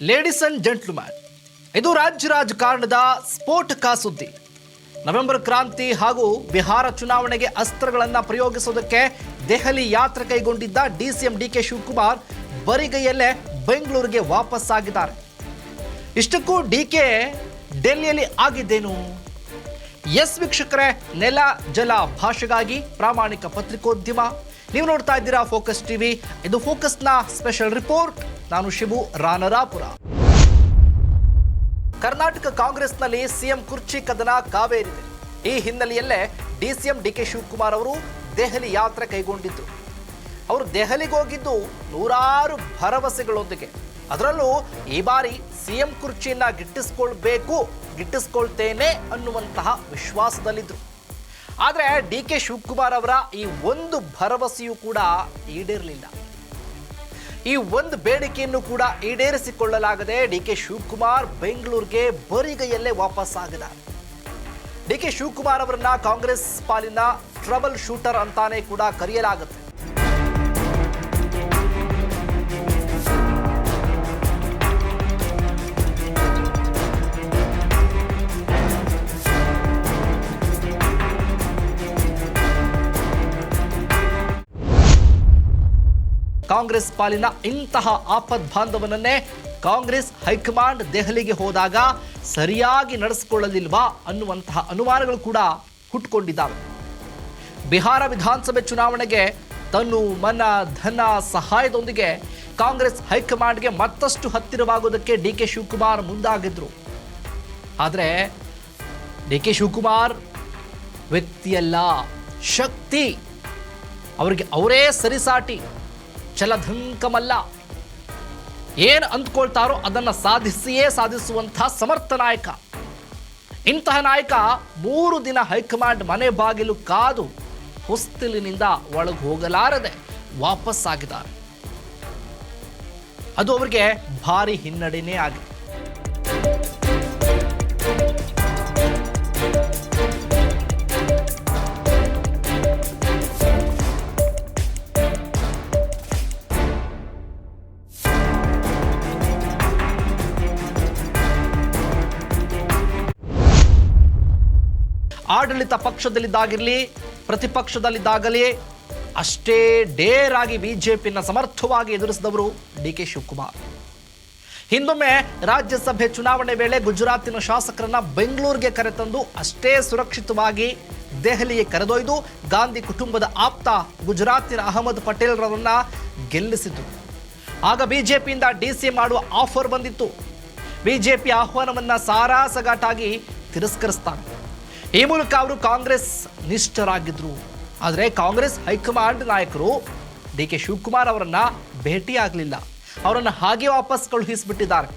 Ladies and gentleman ಇದು ರಾಜ್ಯ ರಾಜಕಾರಣದ ಸ್ಫೋಟಕ ಸುದ್ದಿ ನವೆಂಬರ್ ಕ್ರಾಂತಿ ಹಾಗೂ ಬಿಹಾರ ಚುನಾವಣೆಗೆ ಅಸ್ತ್ರಗಳನ್ನು ಪ್ರಯೋಗಿಸುವುದಕ್ಕೆ ದೆಹಲಿ ಯಾತ್ರೆ ಕೈಗೊಂಡಿದ್ದ D C M D K Shivakumar ಬರಿಗೈಯಲ್ಲೇ ಬೆಂಗಳೂರಿಗೆ ವಾಪಸ್ ಆಗಿದ್ದಾರೆ. ಇಷ್ಟಕ್ಕೂ ಡಿಕೆ ಡೆಲ್ಲಿಯಲ್ಲಿ ಆಗಿದ್ದೇನು? ಎಸ್ ವೀಕ್ಷಕರೇ, ನೆಲ ಜಲ ಭಾಷೆಗಾಗಿ ಪ್ರಾಮಾಣಿಕ ಪತ್ರಿಕೋದ್ಯಮ. ನೀವು ನೋಡ್ತಾ ಇದ್ದೀರಾ ಫೋಕಸ್ ಟಿವಿ, ಇದು ಫೋಕಸ್ನ ಸ್ಪೆಷಲ್ ರಿಪೋರ್ಟ್. ನಾನು ಶಿವು ರಾನರಾಪುರ. ಕರ್ನಾಟಕ ಕಾಂಗ್ರೆಸ್ನಲ್ಲಿ ಸಿಎಂ ಕುರ್ಚಿ ಕದನ ಕಾವೇರಿದೆ ಈ ಹಿನ್ನೆಲೆಯಲ್ಲೇ ಡಿಸಿಎಂ ಡಿಕೆ ಶಿವಕುಮಾರ್ ಅವರು ದೆಹಲಿ ಯಾತ್ರೆ ಕೈಗೊಂಡಿದ್ದರು ಅವರು ದೆಹಲಿಗೆ ಹೋಗಿದ್ದು ನೂರಾರು ಭರವಸೆಗಳೊಂದಿಗೆ. ಅದರಲ್ಲೂ ಈ ಬಾರಿ ಸಿಎಂ ಕುರ್ಚಿಯನ್ನ ಗಿಟ್ಟಿಸ್ಕೊಳ್ಬೇಕು, ಗಿಟ್ಟಿಸ್ಕೊಳ್ತೇನೆ ಅನ್ನುವಂತಹ ವಿಶ್ವಾಸದಲ್ಲಿದ್ದರು ಆದರೆ ಡಿ ಕೆ ಶಿವಕುಮಾರ್ ಅವರ ಈ ಒಂದು ಭರವಸೆಯೂ ಕೂಡ ಈಡೇರಲಿಲ್ಲ. ಈ ಒಂದು ಬೇಡಿಕೆಯನ್ನು ಕೂಡ ಈಡೇರಿಸಿಕೊಳ್ಳಲಾಗದೆ ಡಿ ಕೆ ಶಿವಕುಮಾರ್ ಬೆಂಗಳೂರಿಗೆ ಬರಿಗೈಯಲ್ಲೇ ವಾಪಸ್ ಡಿ ಕೆ ಶಿವಕುಮಾರ್ ಅವರನ್ನ ಕಾಂಗ್ರೆಸ್ ಪಾಲಿನ ಟ್ರಬಲ್ ಶೂಟರ್ ಅಂತಾನೆ ಕೂಡ ಕರೆಯಲಾಗುತ್ತೆ. ಕಾಂಗ್ರೆಸ್ ಪಾಲಿನ ಇಂತಹ ಆಪದ್ ಬಾಂಧವನನ್ನೇ ಕಾಂಗ್ರೆಸ್ ಹೈಕಮಾಂಡ್ ದೆಹಲಿಗೆ ಹೋದಾಗ ಸರಿಯಾಗಿ ನಡೆಸಿಕೊಳ್ಳಲಿಲ್ವಾ ಅನ್ನುವಂತಹ ಅನುಮಾನಗಳು ಕೂಡ ಹುಟ್ಟುಕೊಂಡಿದ್ದಾವೆ ಬಿಹಾರ ವಿಧಾನಸಭೆ ಚುನಾವಣೆಗೆ ತನ್ನು ಮನ, ಧನ, ಸಹಾಯದೊಂದಿಗೆ ಕಾಂಗ್ರೆಸ್ ಹೈಕಮಾಂಡ್ಗೆ ಮತ್ತಷ್ಟು ಹತ್ತಿರವಾಗುವುದಕ್ಕೆ ಡಿ ಕೆ ಶಿವಕುಮಾರ್ ಮುಂದಾಗಿದ್ದರು ಆದರೆ ಡಿ ಕೆ ಶಿವಕುಮಾರ್ ವ್ಯಕ್ತಿಯಲ್ಲ, ಶಕ್ತಿ. ಅವರಿಗೆ ಅವರೇ ಸರಿಸಾಟಿ. ಚಲಧಂಕಮಲ್ಲ ಏನು ಅಂದ್ಕೊಳ್ತಾರೋ ಅದನ್ನು ಸಾಧಿಸಿಯೇ ಸಾಧಿಸುವಂತಹ ಸಮರ್ಥ ನಾಯಕ. ಇಂತಹ ನಾಯಕ ಮೂರು ದಿನ ಹೈಕಮಾಂಡ್ ಮನೆ ಬಾಗಿಲು ಕಾದು ಹೊಸ್ತಿಲಿನಿಂದ ಒಳಗೆ ಹೋಗಲಾರದೆ ವಾಪಸ್ ಆಗಿದ್ದಾರೆ ಅದು ಅವರಿಗೆ ಭಾರಿ ಹಿನ್ನಡೆಯೇ ಆಗಿದೆ. ಆಡಳಿತ ಪಕ್ಷದಲ್ಲಿದ್ದಾಗಿರಲಿ, ಪ್ರತಿಪಕ್ಷದಲ್ಲಿದ್ದಾಗಲಿ, ಅಷ್ಟೇ ಡೇರ್ ಆಗಿ ಪಿನ ಸಮರ್ಥವಾಗಿ ಎದುರಿಸಿದವರು ಡಿ ಕೆ ಶಿವಕುಮಾರ್. ಹಿಂದೊಮ್ಮೆ ರಾಜ್ಯಸಭೆ ಚುನಾವಣೆ ವೇಳೆ ಗುಜರಾತಿನ ಶಾಸಕರನ್ನ ಬೆಂಗಳೂರಿಗೆ ಕರೆತಂದು ಅಷ್ಟೇ ಸುರಕ್ಷಿತವಾಗಿ ದೆಹಲಿಗೆ ಕರೆದೊಯ್ದು ಗಾಂಧಿ ಕುಟುಂಬದ ಆಪ್ತ ಗುಜರಾತಿನ ಅಹಮದ್ ಪಟೇಲ್ರನ್ನ ಗೆಲ್ಲಿಸಿದರು. ಆಗ ಬಿಜೆಪಿಯಿಂದ ಡಿ ಸಿ ಮಾಡುವ ಆಫರ್ ಬಂದಿತ್ತು. ಬಿಜೆಪಿ ಆಹ್ವಾನವನ್ನ ಸಾರಾಸಗಾಟಾಗಿ ತಿರಸ್ಕರಿಸ್ತಾರೆ ಈ ಮೂಲಕ ಅವರು ಕಾಂಗ್ರೆಸ್ ನಿಷ್ಠರಾಗಿದ್ದರು ಆದರೆ ಕಾಂಗ್ರೆಸ್ ಹೈಕಮಾಂಡ್ ನಾಯಕರು ಡಿ ಕೆ ಶಿವಕುಮಾರ್ ಅವರನ್ನು ಭೇಟಿಯಾಗಲಿಲ್ಲ. ಅವರನ್ನು ಹಾಗೆ ವಾಪಸ್ ಕಳುಹಿಸಿಬಿಟ್ಟಿದ್ದಾರೆ.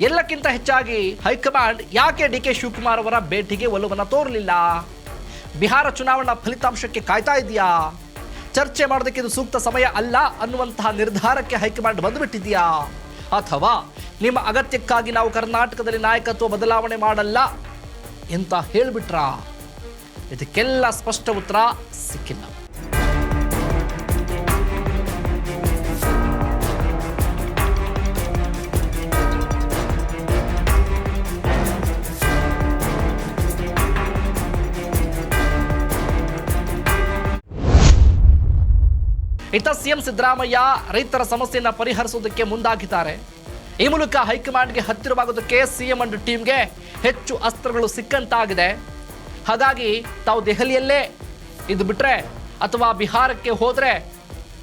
ಎಲ್ಲಕ್ಕಿಂತ ಹೆಚ್ಚಾಗಿ ಹೈಕಮಾಂಡ್ ಯಾಕೆ ಡಿ ಕೆ ಶಿವಕುಮಾರ್ ಅವರ ಭೇಟಿಗೆ ಒಲವನ್ನು ತೋರಲಿಲ್ಲ? ಬಿಹಾರ ಚುನಾವಣಾ ಫಲಿತಾಂಶಕ್ಕೆ ಕಾಯ್ತಾ ಇದೆಯಾ? ಚರ್ಚೆ ಮಾಡೋದಕ್ಕೆ ಇದು ಸೂಕ್ತ ಸಮಯ ಅಲ್ಲ ಅನ್ನುವಂತಹ ನಿರ್ಧಾರಕ್ಕೆ ಹೈಕಮಾಂಡ್ ಬಂದುಬಿಟ್ಟಿದೆಯಾ? ಅಥವಾ ನಿಮ್ಮ ಅಗತ್ಯಕ್ಕಾಗಿ ನಾವು ಕರ್ನಾಟಕದಲ್ಲಿ ನಾಯಕತ್ವ ಬದಲಾವಣೆ ಮಾಡಲ್ಲ ಅಂತ ಹೇಳಿಬಿಟ್ರಾ? ಇದಕ್ಕೆಲ್ಲ ಸ್ಪಷ್ಟ ಉತ್ತರ ಸಿಕ್ಕಿಲ್ಲ. ಇತ್ತ ಸಿಎಂ ಸಿದ್ದರಾಮಯ್ಯ ರೈತರ ಸಮಸ್ಯೆಯನ್ನು ಪರಿಹರಿಸುವುದಕ್ಕೆ ಮುಂದಾಗಿದ್ದಾರೆ. ಈ ಮೂಲಕ ಹೈಕಮಾಂಡ್ಗೆ ಹತ್ತಿರವಾಗೋದಕ್ಕೆ ಸಿಎಂ ಅಂಡ್ ಟೀಮ್ಗೆ ಹೆಚ್ಚು ಅಸ್ತ್ರಗಳು ಸಿಕ್ಕಂತಾಗಿದೆ. ಹಾಗಾಗಿ ತಾವು ದೆಹಲಿಯಲ್ಲೇ ಇದು ಬಿಟ್ಟರೆ ಅಥವಾ ಬಿಹಾರಕ್ಕೆ ಹೋದರೆ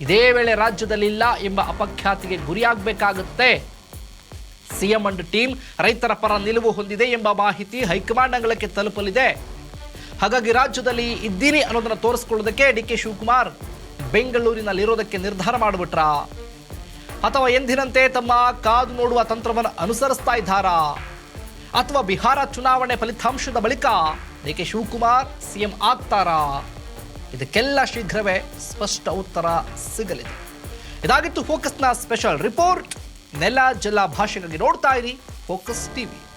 ಇದೇ ವೇಳೆ ರಾಜ್ಯದಲ್ಲಿಲ್ಲ ಎಂಬ ಅಪಖ್ಯಾತಿಗೆ ಗುರಿಯಾಗಬೇಕಾಗುತ್ತೆ. ಸಿಎಂ ಅಂಡ್ ಟೀಮ್ ರೈತರ ಪರ ನಿಲುವು ಹೊಂದಿದೆ ಎಂಬ ಮಾಹಿತಿ ಹೈಕಮಾಂಡ್ ಅಂಗಳಕ್ಕೆ ತಲುಪಲಿದೆ. ಹಾಗಾಗಿ ರಾಜ್ಯದಲ್ಲಿ ಇದ್ದೀನಿ ಅನ್ನೋದನ್ನು ತೋರಿಸ್ಕೊಳ್ಳೋದಕ್ಕೆ ಡಿ ಕೆ ಶಿವಕುಮಾರ್ ಬೆಂಗಳೂರಿನಲ್ಲಿರೋದಕ್ಕೆ ನಿರ್ಧಾರ ಮಾಡಿಬಿಟ್ರಾ? ಅಥವಾ ಎಂದಿನಂತೆ ತಮ್ಮ ಕಾದು ನೋಡುವ ತಂತ್ರವನ್ನು ಅನುಸರಿಸ್ತಾ ಇದ್ದಾರಾ? ಅಥವಾ ಬಿಹಾರ ಚುನಾವಣೆ ಫಲಿತಾಂಶದ ಬಳಿಕ ಡಿ ಕೆ ಶಿವಕುಮಾರ್ ಸಿಎಂ ಆಗ್ತಾರಾ? ಇದಕ್ಕೆಲ್ಲ ಶೀಘ್ರವೇ ಸ್ಪಷ್ಟ ಉತ್ತರ ಸಿಗಲಿದೆ. ಇದಾಗಿತ್ತು ಫೋಕಸ್ನ ಸ್ಪೆಷಲ್ ರಿಪೋರ್ಟ್. ನೆಲ, ಜಲ ಭಾಷೆಗಾಗಿ ನೋಡ್ತಾ ಇರಿ ಫೋಕಸ್ ಟಿವಿ.